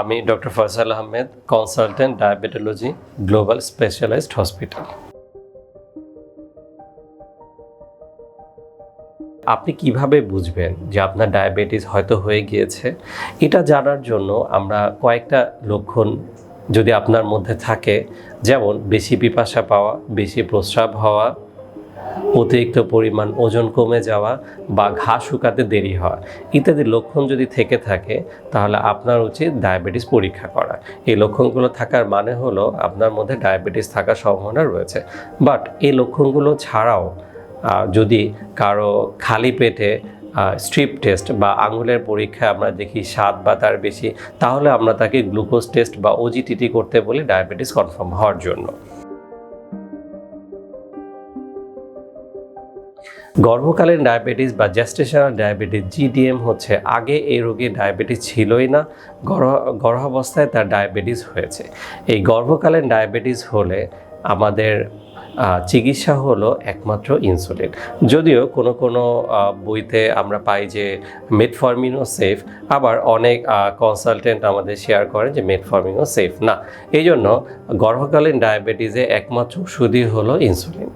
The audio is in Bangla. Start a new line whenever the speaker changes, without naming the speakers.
আমি doctor Faisal Ahmed consultant diabetology global specialised hospital আপনি কীভাবে বুঝবেন যে আপনার ডায়াবেটিস হয়তো হয়ে গিয়েছে? এটা জানার জন্য আমরা কয়েকটা লক্ষণ যদি আপনার মধ্যে থাকে, যেমন বেশি পিপাসা পাওয়া, বেশি প্রস্রাব হওয়া অতিরিক্ত পরিমাণ ওজন কমে যাওয়া বা ঘা শুকাতে দেরি হওয়া ইত্যাদি লক্ষণ যদি থেকে থাকে, তাহলে আপনার উচিত ডায়াবেটিস পরীক্ষা করা। এই লক্ষণগুলো থাকার মানে হলো আপনার মধ্যে ডায়াবেটিস থাকার সম্ভাবনা রয়েছে। বাট এই লক্ষণগুলো ছাড়াও যদি কারও খালি পেটে স্ট্রিপ টেস্ট বা আঙুলের পরীক্ষা আমরা দেখি সাত বা তার বেশি, তাহলে আমরা তাকে গ্লুকোজ টেস্ট বা ওজিটিটি করতে বলি ডায়াবেটিস কনফার্ম হওয়ার জন্য। গর্ভকালীন ডায়াবেটিস বা জেস্টেশনাল ডায়াবেটিস জিডিএম হচ্ছে আগে এই রোগী ডায়াবেটিস ছিলই না, গর্ভ, গর্ভাবস্থায় তার ডায়াবেটিস হয়েছে। এই গর্ভকালীন ডায়াবেটিস হলে আমাদের চিকিৎসা হলো একমাত্র ইনসুলিন। যদিও কোনো কোনো বইতে আমরা পাই যে মেটফর্মিনও সেফ আবার অনেক কনসালটেন্ট আমাদের শেয়ার করেন যে মেটফর্মিনও সেফ না। এই জন্য গর্ভকালীন ডায়াবেটিসে একমাত্র ওষুধই হলো ইনসুলিন।